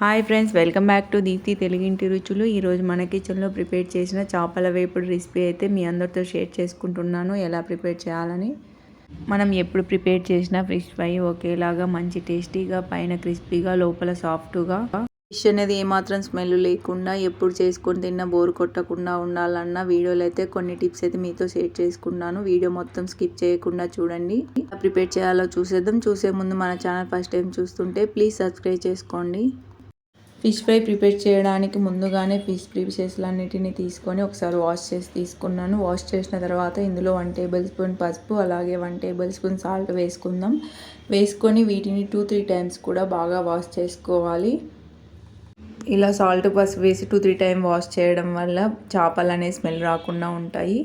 Hi friends welcome back to Deepti తెలుగింటి రుచులు. ఈరోజు మన కిచెన్లో ప్రిపేర్ చేసిన చేపల వేపుడు రెసిపీ అయితే మీ అందరితో షేర్ చేసుకుంటున్నాను. ఎలా ప్రిపేర్ చేయాలని? మనం ఎప్పుడు ప్రిపేర్ చేసినా ఫిష్ ఫ్రై ఒకేలాగా మంచి టేస్టీగా పైన క్రిస్పీగా లోపల సాఫ్ట్గా. ఫిష్ అనేది ఏమాత్రం స్మెల్ లేకుండా ఎప్పుడు చేసుకొని తిన్నా బోర్ కొట్టకుండా ఉండాలన్న వీడియోలు అయితే కొన్ని టిప్స్ అయితే మీతో షేర్ చేసుకున్నాను. వీడియో మొత్తం స్కిప్ చేయకుండా చూడండి. ప్రిపేర్ చేయాలో చూసేద్దాం. చూసే ముందు మన ఛానల్ ఫస్ట్ టైం చూస్తుంటే ప్లీజ్ సబ్స్క్రైబ్ చేసుకోండి. ఫిష్ ఫ్రై ప్రిపేర్ చేయడానికి ముందుగానే ఫిష్ పీసెస్లన్నిటిని తీసుకొని ఒకసారి వాష్ చేసి తీసుకున్నాను. వాష్ చేసిన తర్వాత ఇందులో వన్ టేబుల్ స్పూన్ పసుపు అలాగే వన్ టేబుల్ స్పూన్ సాల్ట్ వేసుకుందాం. వేసుకొని వీటిని టూ త్రీ టైమ్స్ కూడా బాగా వాష్ చేసుకోవాలి. ఇలా సాల్ట్ పసుపు వేసి టూ త్రీ టైమ్ వాష్ చేయడం వల్ల చేపలు అనే స్మెల్ రాకుండా ఉంటాయి.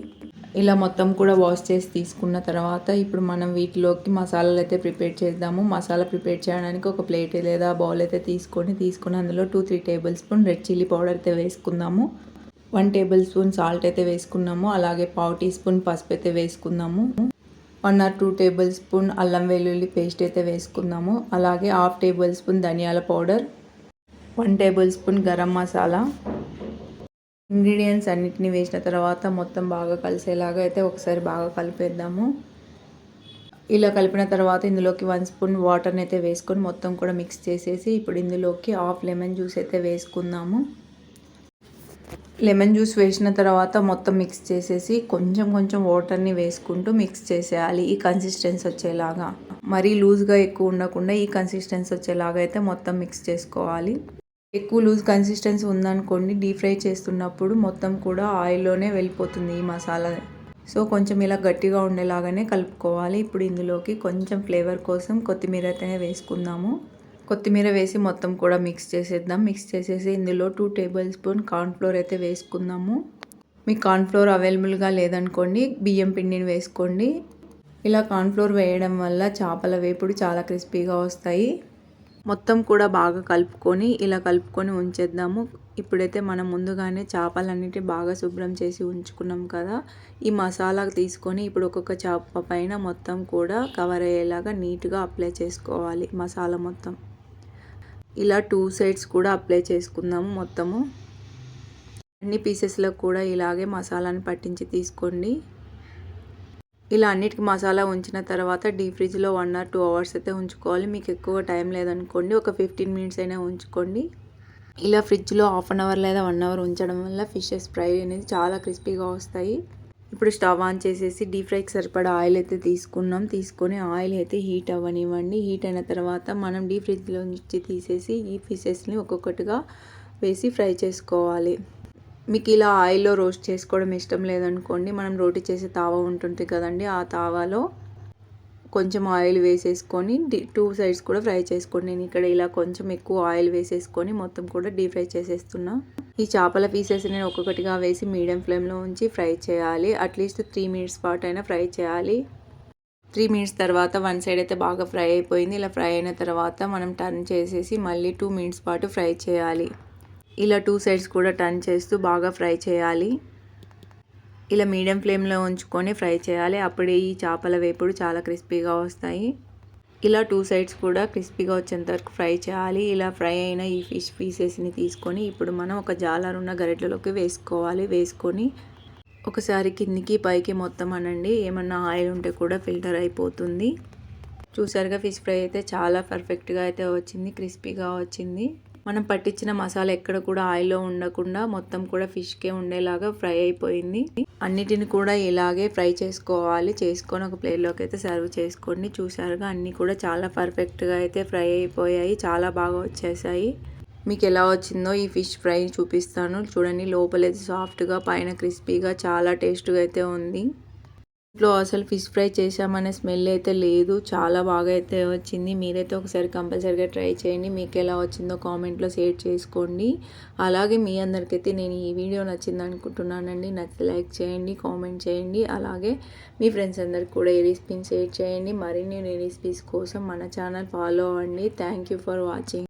ఇలా మొత్తం కూడా వాష్ చేసి తీసుకున్న తర్వాత ఇప్పుడు మనం వీటిలోకి మసాలాలు అయితే ప్రిపేర్ చేద్దాము. మసాలా ప్రిపేర్ చేయడానికి ఒక ప్లేట్ లేదా బౌల్ అయితే తీసుకొని తీసుకుని అందులో two three tablespoon red chilli powder అయితే వేసుకుందాము. వన్ టేబుల్ స్పూన్ సాల్ట్ అయితే వేసుకున్నాము. అలాగే పావు టీ స్పూన్ పసుపు అయితే వేసుకుందాము. One or two table spoon అల్లం వెల్లుల్లి పేస్ట్ అయితే వేసుకుందాము. అలాగే హాఫ్ టేబుల్ స్పూన్ ధనియాల powder. One tablespoon garam masala. Ingredients అన్నిటిని వేసిన తర్వాత మొత్తం బాగా కలిసేలాగా అయితే ఒకసారి బాగా కలిపేద్దాము. ఇలా కలిపిన తర్వాత ఇందులోకి వన్ స్పూన్ వాటర్ని అయితే వేసుకొని మొత్తం కూడా మిక్స్ చేసేసి ఇప్పుడు ఇందులోకి హాఫ్ లెమన్ జ్యూస్ అయితే వేసుకుందాము. లెమన్ జ్యూస్ వేసిన తర్వాత మొత్తం మిక్స్ చేసేసి కొంచెం కొంచెం వాటర్ని వేసుకుంటూ మిక్స్ చేసేయాలి ఈ కన్సిస్టెన్స్ వచ్చేలాగా. మరీ లూజ్గా ఎక్కువ ఉండకుండా ఈ కన్సిస్టెన్స్ వచ్చేలాగా అయితే మొత్తం మిక్స్ చేసుకోవాలి. ఎక్కువ లూజ్ కన్సిస్టెన్సీ ఉందనుకోండి డీప్ ఫ్రై చేస్తున్నప్పుడు మొత్తం కూడా ఆయిల్లోనే వెళ్ళిపోతుంది ఈ మసాలా. సో కొంచెం ఇలా గట్టిగా ఉండేలాగానే కలుపుకోవాలి. ఇప్పుడు ఇందులోకి కొంచెం ఫ్లేవర్ కోసం కొత్తిమీర అయితేనే వేసుకుందాము. కొత్తిమీర వేసి మొత్తం కూడా మిక్స్ చేసేద్దాం. మిక్స్ చేసేసి ఇందులో టూ టేబుల్ స్పూన్ కార్న్ఫ్లోర్ అయితే వేసుకుందాము. మీ కార్న్ఫ్లోర్ అవైలబుల్గా లేదనుకోండి బియ్యం పిండిని వేసుకోండి. ఇలా కార్న్ఫ్లోర్ వేయడం వల్ల చేపల వేపుడు చాలా క్రిస్పీగా వస్తాయి. మొత్తం కూడా బాగా కలుపుకొని ఇలా కలుపుకొని ఉంచేద్దాము. ఇప్పుడైతే మనం ముందుగానే చేపలన్నిటి బాగా శుభ్రం చేసి ఉంచుకున్నాం కదా. ఈ మసాలా తీసుకొని ఇప్పుడు ఒక్కొక్క చేప పైన మొత్తం కూడా కవర్ అయ్యేలాగా నీట్గా అప్లై చేసుకోవాలి మసాలా మొత్తం. ఇలా టూ సైడ్స్ కూడా అప్లై చేసుకుందాము మొత్తము. అన్ని పీసెస్లో కూడా ఇలాగే మసాలాని పట్టించి తీసుకోండి. ఇలా అన్నిటికీ మసాలా ఉంచిన తర్వాత డీప్ ఫ్రిడ్జ్లో వన్ ఆర్ టూ అవర్స్ అయితే ఉంచుకోవాలి. మీకు ఎక్కువ టైం లేదనుకోండి ఒక ఫిఫ్టీన్ మినిట్స్ అయినా ఉంచుకోండి. ఇలా ఫ్రిడ్జ్లో హాఫ్ అన్ అవర్ లేదా వన్ అవర్ ఉంచడం వల్ల ఫిషెస్ ఫ్రై అనేది చాలా క్రిస్పీగా వస్తాయి. ఇప్పుడు స్టవ్ ఆన్ చేసేసి డీప్ ఫ్రైకి సరిపడా ఆయిల్ అయితే తీసుకున్నాం. తీసుకొని ఆయిల్ అయితే హీట్ అవ్వనివ్వండి. హీట్ అయిన తర్వాత మనం డీప్ ఫ్రిడ్జ్లో నుంచి తీసేసి ఈ ఫిషెస్ని ఒక్కొక్కటిగా వేసి ఫ్రై చేసుకోవాలి. మీకు ఇలా ఆయిల్లో రోస్ట్ చేసుకోవడం ఇష్టం లేదనుకోండి మనం రోటీ చేసే తావా ఉంటుంది కదండి ఆ తావాలో కొంచెం ఆయిల్ వేసేసుకొని టూ సైడ్స్ కూడా ఫ్రై చేసుకోండి. నేను ఇక్కడ ఇలా కొంచెం ఎక్కువ ఆయిల్ వేసేసుకొని మొత్తం కూడా డీప్ ఫ్రై చేసేస్తున్నా. ఈ చేపల పీసెస్ నేను ఒక్కొక్కటిగా వేసి మీడియం ఫ్లేమ్లో ఉంచి ఫ్రై చేయాలి. అట్లీస్ట్ త్రీ మినిట్స్ పాటు అయినా ఫ్రై చేయాలి. త్రీ మినిట్స్ తర్వాత వన్ సైడ్ అయితే బాగా ఫ్రై అయిపోయింది. ఇలా ఫ్రై అయిన తర్వాత మనం టర్న్ చేసేసి మళ్ళీ టూ మినిట్స్ పాటు ఫ్రై చేయాలి. ఇలా టూ సైడ్స్ కూడా టర్న్ చేస్తూ బాగా ఫ్రై చేయాలి. ఇలా మీడియం ఫ్లేమ్లో ఉంచుకొని ఫ్రై చేయాలి. అప్పుడే ఈ చేపల వేపుడు చాలా క్రిస్పీగా వస్తాయి. ఇలా టూ సైడ్స్ కూడా క్రిస్పీగా వచ్చేంత వరకు ఫ్రై చేయాలి. ఇలా ఫ్రై అయిన ఈ ఫిష్ పీసెస్ని తీసుకొని ఇప్పుడు మనం ఒక జాలర్ ఉన్న గరిటెలోకి వేసుకోవాలి. వేసుకొని ఒకసారి కిందికి పైకి మొత్తం అనండి. ఏమన్నా ఆయిల్ ఉంటే కూడా ఫిల్టర్ అయిపోతుంది. చూసారుగా ఫిష్ ఫ్రై అయితే చాలా పర్ఫెక్ట్గా అయితే వచ్చింది. క్రిస్పీగా వచ్చింది. మనం పట్టించిన మసాలా ఎక్కడ కూడా ఆయిల్లో ఉండకుండా మొత్తం కూడా ఫిష్కే ఉండేలాగా ఫ్రై అయిపోయింది. అన్నిటిని కూడా ఇలాగే ఫ్రై చేసుకోవాలి. చేసుకొని ఒక ప్లేట్లోకి అయితే సర్వ్ చేసుకోండి. చూసారుగా అన్నీ కూడా చాలా పర్ఫెక్ట్గా అయితే ఫ్రై అయిపోయాయి. చాలా బాగా వచ్చేసాయి. మీకు ఎలా వచ్చిందో ఈ ఫిష్ ఫ్రై చూపిస్తాను. చూడండి లోపలైతే సాఫ్ట్గా పైన క్రిస్పీగా చాలా టేస్ట్గా అయితే ఉంది. ఇంట్లో అసలు ఫిష్ ఫ్రై చేసామనే స్మెల్ అయితే లేదు. చాలా బాగా అయితే వచ్చింది. మీరైతే ఒకసారి కంపల్సరీగా ట్రై చేయండి. మీకు ఎలా వచ్చిందో కామెంట్లో షేర్ చేసుకోండి. అలాగే మీ అందరికైతే నేను ఈ వీడియో నచ్చింది అనుకుంటున్నానండి. నచ్చి లైక్ చేయండి కామెంట్ చేయండి. అలాగే మీ ఫ్రెండ్స్ అందరికి కూడా ఈ రెసిపీని షేర్ చేయండి. మరిన్ని రెసిపీస్ కోసం మన ఛానల్ ఫాలో అవ్వండి. Thank you for watching.